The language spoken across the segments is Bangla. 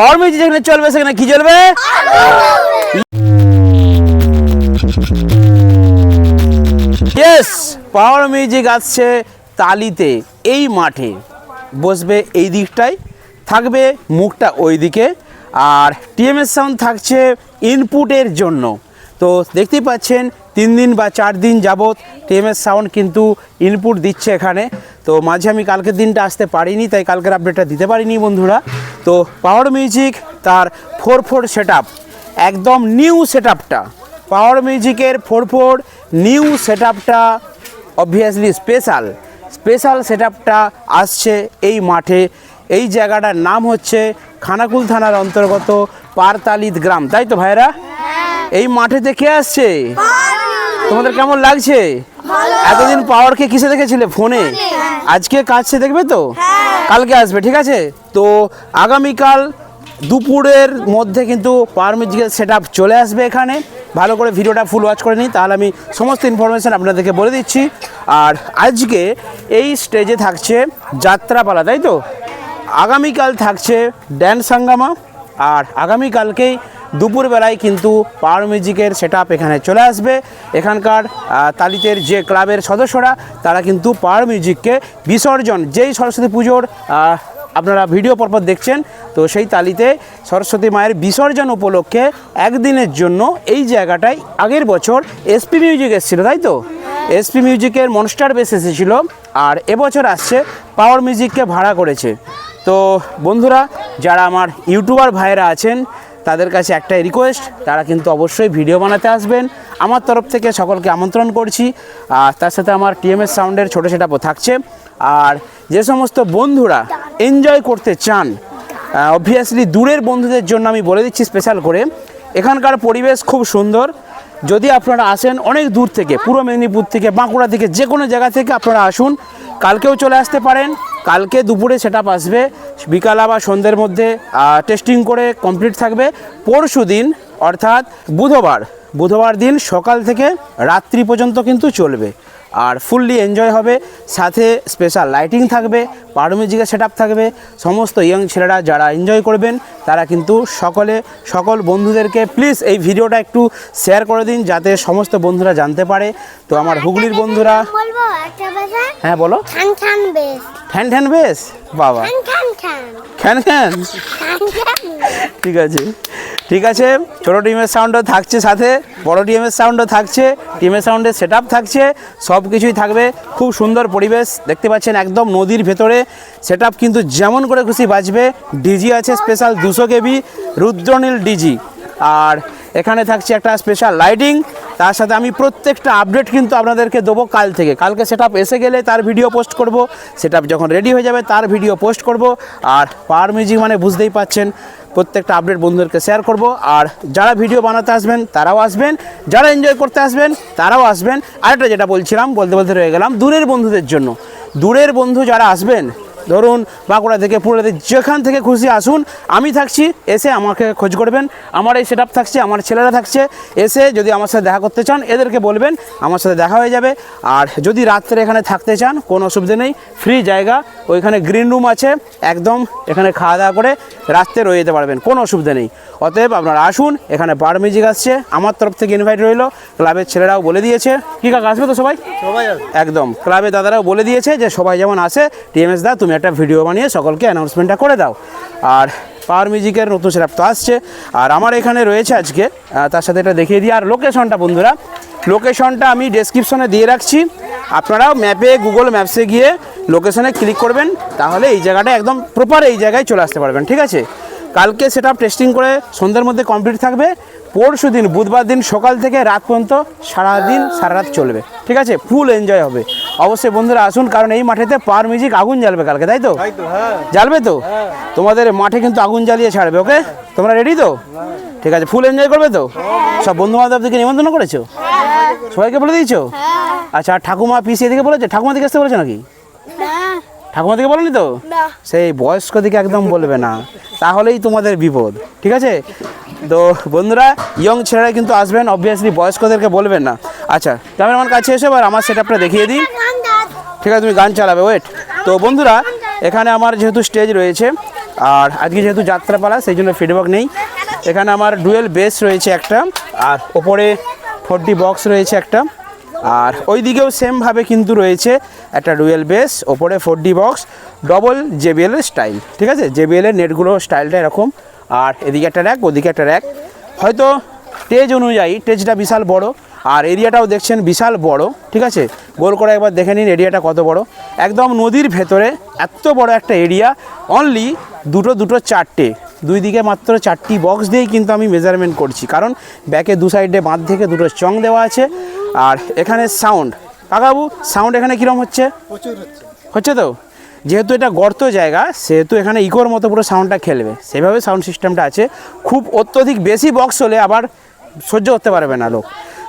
পাওয়ার মিউজিক যেখানে চলবে, সেখানে কি চলবে পাওয়ার মিউজিক আসছে তালিতে, এই মাঠে। বসবে এই দিকটায়, থাকবে মুখটা ওই দিকে আর টিএমএস সাউন্ড থাকছে ইনপুটের জন্য। তো দেখতেই পাচ্ছেন, তিন দিন বা চার দিন যাবৎ টিএমএস সাউন্ড কিন্তু ইনপুট দিচ্ছে এখানে। তো মাঝে আমি কালকের দিনটা আসতে পারিনি, তাই কালকের আপডেটটা দিতে পারিনি বন্ধুরা। তো পাওয়ার মিউজিক তার ফোর ফোর সেট একদম নিউ সেট আপটা পাওয়ার মিউজিকের ফোর ফোর নিউ সেট আপটা অবভিয়াসলি স্পেশাল স্পেশাল সেট আপটা আসছে এই মাঠে। এই জায়গাটার নাম হচ্ছে খানাকুল থানার অন্তর্গত পারতালিত গ্রাম। তাই তো ভাইরা এই মাঠেতে কে আসছে? তোমাদের কেমন লাগছে? এতদিন পাওয়ারকে কিসে দেখেছিলে? ফোনে? আজকে কাছে দেখবে তো? কালকে আসবে, ঠিক আছে? তো আগামীকাল দুপুরের মধ্যে কিন্তু পাওয়ার মিউজিক্যাল সেট চলে আসবে এখানে। ভালো করে ভিডিওটা ফুল ওয়াচ করে নিই তাহলে আমি সমস্ত ইনফরমেশান আপনাদেরকে বলে দিচ্ছি। আর আজকে এই স্টেজে থাকছে যাত্রাপালা, তাই তো? আগামীকাল থাকছে ড্যান্স হাঙ্গামা, আর আগামীকালকেই দুপুরবেলায় কিন্তু পাওয়ার মিউজিকের সেট এখানে চলে আসবে। এখানকার তালিতের যে ক্লাবের সদস্যরা, তারা কিন্তু পাওয়ার মিউজিককে বিসর্জন, যেই সরস্বতী পুজোর আপনারা ভিডিও পরপর দেখছেন, তো সেই তালিতে সরস্বতী মায়ের বিসর্জন উপলক্ষে একদিনের জন্য এই জায়গাটায় আগের বছর এসপি মিউজিক এসেছিল, তাই তো? এসপি মিউজিকের মনস্টার বেস এসেছিল, আর এবছর আসছে পাওয়ার মিউজিককে ভাড়া করেছে। তো বন্ধুরা, যারা আমার ইউটিউবার ভাইয়েরা আছেন তাদের কাছে একটাই রিকোয়েস্ট তারা কিন্তু অবশ্যই ভিডিও বানাতে আসবেন। আমার তরফ থেকে সকলকে আমন্ত্রণ করছি। আর তার সাথে আমার টিএমএস সাউন্ডের ছোটো সেটাপও থাকছে। আর যে সমস্ত বন্ধুরা এনজয় করতে চান অবভিয়াসলি দূরের বন্ধুদের জন্য আমি বলে দিচ্ছি স্পেশাল করে। এখানকার পরিবেশ খুব সুন্দর। যদি আপনারা আসেন অনেক দূর থেকে, পূর্ব মেদিনীপুর থেকে, বাঁকুড়া থেকে, যে কোনো জায়গা থেকে আপনারা আসুন। কালকেও চলে আসতে পারেন। কালকে দুপুরে সেট আসবে। বিকালা আবার সন্ধ্যের মধ্যে টেস্টিং করে কমপ্লিট থাকবে। পরশু দিন, অর্থাৎ বুধবার বুধবার দিন সকাল থেকে রাত্রি পর্যন্ত কিন্তু চলবে। আর ফুললি এনজয় হবে সাথে স্পেশাল লাইটিং থাকবে পার মিউজিকের সেট থাকবে সমস্ত ইয়ং ছেলেরা যারা এনজয় করবেন তারা কিন্তু সকলে সকল বন্ধুদেরকে প্লিজ এই ভিডিওটা একটু শেয়ার করে দিন যাতে সমস্ত বন্ধুরা জানতে পারে। তো আমার হুগলির বন্ধুরা ভাষা হ্যাঁ বলো। ঠ্যান ঠ্যান বেশ। বাবা। খ্যান খ্যান ঠিক আছে। ঠিক আছে, ছোটো টিমের সাউন্ডও থাকছে সাথে, বড় টিমের সাউন্ডও থাকছে টিমের সাউন্ডের সেট থাকছে, সব কিছুই থাকবে, খুব সুন্দর পরিবেশ, দেখতে পাচ্ছেন একদম নদীর ভেতরে সেট কিন্তু যেমন করে খুশি বাজবে ডিজি আছে স্পেশাল দুশো কেবি, রুদ্রনীল ডিজি আর এখানে থাকছে একটা স্পেশাল লাইটিং তার সাথে আমি প্রত্যেকটা আপডেট কিন্তু আপনাদেরকে দেবো কাল থেকে। কালকে সেট এসে গেলে তার ভিডিও পোস্ট করব সেট যখন রেডি হয়ে যাবে তার ভিডিও পোস্ট করব, আর পাওয়ার মিউজিক মানে বুঝতেই পাচ্ছেন প্রত্যেকটা আপডেট বন্ধুদেরকে শেয়ার করব। আর যারা ভিডিও বানাতে আসবেন, তারাও আসবেন। যারা এনজয় করতে আসবেন, তারাও আসবেন। আরেকটা যেটা বলছিলাম, বলতে বলতে রয়ে গেলাম, দূরের বন্ধুদের জন্য। দূরের বন্ধু যারা আসবেন ধরুন বাঁকুড়া থেকে পুরুলিয়াতে যেখান থেকে খুশি আসুন আমি থাকছি এসে আমাকে খোঁজ করবেন। আমার এই সেট থাকছে আমার ছেলেরা থাকছে এসে যদি আমার সাথে দেখা করতে চান এদেরকে বলবেন আমার সাথে দেখা হয়ে যাবে। আর যদি রাত্রে এখানে থাকতে চান কোনো অসুবিধে নেই ফ্রি জায়গা ওইখানে গ্রিন রুম আছে একদম এখানে খাওয়া দাওয়া করে রাত্রে রয়ে যেতে পারবেন কোনো অসুবিধা নেই। অতএব আপনারা আসুন এখানে বার মিউজিক আসছে আমার তরফ থেকে ইনভাইট রইল ক্লাবের ছেলেরাও বলে দিয়েছে। কি কাকা আসবে তো সবাই? সবাই একদম ক্লাবের দাদারাও বলে দিয়েছে যে সবাই যেমন আসে টিএমএস দা তুমি একটা ভিডিও বানিয়ে সকলকে অ্যানাউন্সমেন্টটা করে দাও। আর পাওয়ার মিউজিকের নতুন সেটআপ তো আসছে। আর আমার এখানে রয়েছে আজকে তার সাথে এটা দেখিয়ে দিই। আর লোকেশনটা বন্ধুরা লোকেশনটা আমি ডেসক্রিপশনে দিয়ে রাখছি। আপনারাও ম্যাপে গুগল ম্যাপসে গিয়ে লোকেশনে ক্লিক করবেন, তাহলে এই জায়গাটা একদম প্রপার এই জায়গায় চলে আসতে পারবেন, ঠিক আছে? কালকে সেটা টেস্টিং করে সন্ধ্যের মধ্যে কমপ্লিট থাকবে। পরশু দিন বুধবার দিন সকাল থেকে রাত পর্যন্ত সারাদিন সারা রাত চলবে। ঠিক আছে? ফুল এনজয় হবে। অবশ্যই বন্ধুরা আসুন কারণ এই মাঠেতে পার মিউজিক আগুন জ্বালবে কালকে তাই তো? তাই তো হ্যাঁ। জ্বালবে তো? তোমাদের মাঠে কিন্তু আগুন জ্বালিয়ে ছাড়বে ওকে তোমরা রেডি তো? ঠিক আছে ফুল এনজয় করবে তো? সব বন্ধু বান্ধবদেরকে নিমন্ত্রণ করেছ? সবাইকে বলে দিয়েছ? আচ্ছা আর ঠাকুমা পিসি এদিকে বলেছে? ঠাকুমা দিকে আসতে বলেছ নাকি? ঠাকুমা দিকে বলেনি তো? সেই বয়স্ক দিকে একদম বলবে না। তাহলেই তোমাদের বিপদ। ঠিক আছে? তো বন্ধুরা ইয়ং ছেলেরা কিন্তু আসবেন অবভিয়াসলি বয়স্কদেরকে বলবেন না। আচ্ছা তুমি আমার কাছে এসে এবার আমার সেটআপটা দেখিয়ে দিই। ঠিক আছে, তুমি গান চালাবে ওয়েট তো বন্ধুরা, এখানে আমার যেহেতু স্টেজ রয়েছে, আর আজকে যেহেতু যাত্রাপালা, সেই জন্য ফিডব্যাক নেই। এখানে আমার ডুয়েল বেস রয়েছে একটা, আর ওপরে ফোরটি বক্স রয়েছে একটা, আর ওই দিকেও সেমভাবে কিন্তু রয়েছে একটা ডুয়েল বেস ওপরে four D box double JBL style ঠিক আছে? জেবিএলের নেটগুলো স্টাইলটা এরকম। আর এদিকে একটা র্যাক ওদিকে একটা র্যাক। হয়তো টেজ অনুযায়ী টেজটা বিশাল বড় আর এরিয়াটাও দেখছেন বিশাল বড় ঠিক আছে? গোল করে একবার দেখে নিন এরিয়াটা কত বড়। একদম নদীর ভেতরে এত বড় একটা এরিয়া অনলি দুটো দুটো চারটে। দুই দিকে মাত্র চারটি বক্স দিয়েই কিন্তু আমি মেজারমেন্ট করছি। কারণ ব্যাকে দু সাইডে বাঁধ থেকে দুটো চং দেওয়া আছে। আর এখানে সাউন্ড কাকাবু সাউন্ড এখানে কীরকম হচ্ছে। হচ্ছে তো? যেহেতু এটা গর্ত জায়গা, সেহেতু এখানে ইকোর মতো পুরো সাউন্ডটা খেলবে। সেভাবে সাউন্ড সিস্টেমটা আছে। খুব অত্যধিক বেশি বক্স হলে আবার সহ্য করতে পারবে না লোক।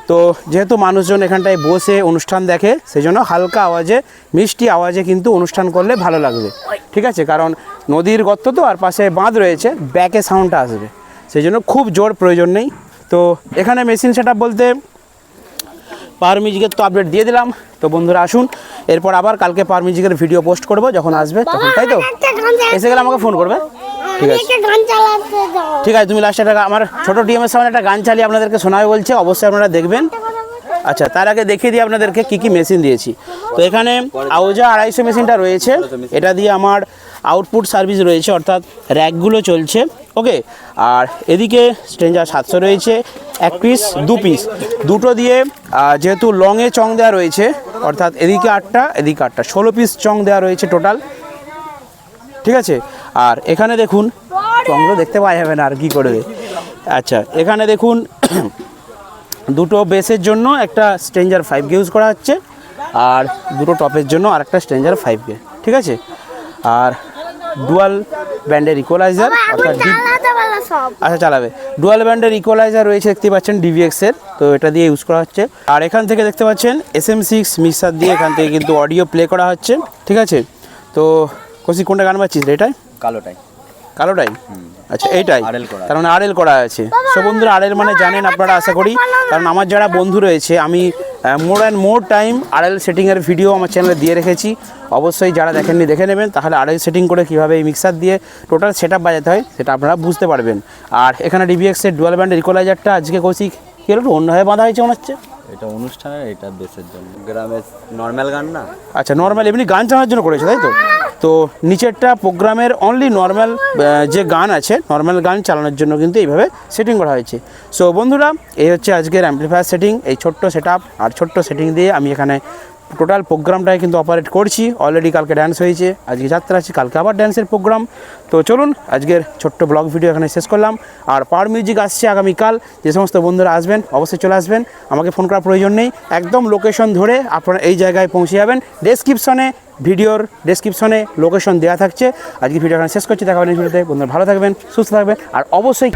তো যেহেতু মানুষজন এখানটায় বসে অনুষ্ঠান দেখে সেই জন্য হালকা আওয়াজে, মিষ্টি আওয়াজে কিন্তু অনুষ্ঠান করলে ভালো লাগবে। ঠিক আছে? কারণ নদীর গর্ত তো, আর পাশে বাঁধ রয়েছে ব্যাকে সাউন্ডটা আসবে। সেই জন্য খুব জোর প্রয়োজন নেই। তো এখানে মেশিন সেট বলতে পাওয়ার মিউজিকের তো আপডেট দিয়ে দিলাম। তো বন্ধুরা আসুন এরপর আবার কালকে পাওয়ার মিউজিকের ভিডিও পোস্ট করব যখন আসবে তখন তাই তো? এসে গেলে আমাকে ফোন করবে? ঠিক আছে। ঠিক আছে তুমি লাস্টে একটা আমার ছোটো টিএমের সামনে একটা গান চালিয়ে আপনাদেরকে শোনাবে বলছে অবশ্যই আপনারা দেখবেন। আচ্ছা তার আগে দেখিয়ে দিই আপনাদেরকে কি কি মেশিন দিয়েছি। তো এখানে আউজা আড়াইশো মেশিনটা রয়েছে। এটা দিয়ে আমার আউটপুট সার্ভিস রয়েছে অর্থাৎ র্যাকগুলো চলছে। ওকে আর এদিকে স্ট্রেঞ্জার সাতশো রয়েছে, এক পিস দু পিস দুটো দিয়ে যেহেতু লংয়ে চং দেওয়া রয়েছে, অর্থাৎ এদিকে আটটা এদিকে আটটা। ষোলো পিস চং দেওয়া রয়েছে টোটাল ঠিক আছে? আর এখানে দেখুন, চংগুলো দেখতে পাওয়া যাবে না আর কি করবে আচ্ছা এখানে দেখুন, দুটো বেসের জন্য একটা স্ট্রেঞ্জার ফাইভ ইউজ করা হচ্ছে, আর দুটো টপের জন্য আর একটা স্ট্রেঞ্জার ফাইভ ঠিক আছে? আর ডুয়াল ব্যান্ডের ইকোলাইজার অর্থাৎ আচ্ছা চালাবে। ডুয়াল ব্যান্ডের ইকোলাইজার রয়েছে দেখতে পাচ্ছেন ডিভিএক্স এর তো এটা দিয়ে ইউজ করা হচ্ছে। আর এখান থেকে দেখতে পাচ্ছেন এস এম সিক্স মিক্সার দিয়ে এখান থেকে কিন্তু অডিও প্লে করা হচ্ছে ঠিক আছে? তো কৌশিক কোনটা গান পাচ্ছিস রে এটাই কালোটাই। কালোটাই আচ্ছা এইটাই কারণ আরএল করা। আছে। সো বন্ধুরা আরএল মানে জানেন আপনারা আশা করি কারণ আমার যারা বন্ধু রয়েছে আমি মোর অ্যান্ড মোর টাইম আরএল সেটিংয়ের ভিডিও আমার চ্যানেলে দিয়ে রেখেছি। অবশ্যই যারা দেখেননি দেখে নেবেন। তাহলে আরএল সেটিং করে কীভাবে এই মিক্সার দিয়ে টোটাল সেট আপ বাজাতে হয় সেটা আপনারা বুঝতে পারবেন। আর এখানে ডিবিএক্সের ডুয়াল ব্যান্ডের ইকোলাইজারটা আজকে কৌশিক কী হলো একটু অন্যভাবে বাঁধা হয়েছে মনে হচ্ছে? এটা অনুষ্ঠানের এটা বেসের জন্য। গ্রামের নর্মাল গান না? আচ্ছা নর্মাল এমনি গান চালানোর জন্য করেছে তাই তো? তো নিচেরটা প্রোগ্রামের অনলি নর্মাল যে গান আছে নর্মাল গান চালানোর জন্য কিন্তু এইভাবে সেটিং করা হয়েছে। সো বন্ধুরা, এই হচ্ছে আজকের অ্যাম্পলিফায়ার সেটিং এই ছোট্ট সেট আর ছোট্ট সেটিং দিয়ে আমি এখানে টোটাল প্রোগ্রামটাই কিন্তু অপারেট করছি। অলরেডি কালকে ড্যান্স হয়েছে, আজকে যাত্রা আছে, কালকে আবার ড্যান্সের প্রোগ্রাম তো চলুন, আজকের ছোট্ট ব্লগ ভিডিও এখানে শেষ করলাম। আর পাওয়ার মিউজিক আসছে আগামীকাল, যে সমস্ত বন্ধুরা আসবেন, অবশ্যই চলে আসবেন। আমাকে ফোন করার প্রয়োজন নেই। একদম লোকেশন ধরে আপনারা এই জায়গায় পৌঁছে যাবেন। ডেসক্রিপশনে ভিডিওর ডেসক্রিপশনে লোকেশন দেওয়া থাকছে। আজকে ভিডিও শেষ করছি। দেখা হবে ভিডিওতে বন্ধুরা ভালো থাকবেন, সুস্থ থাকবেন, আর অবশ্যই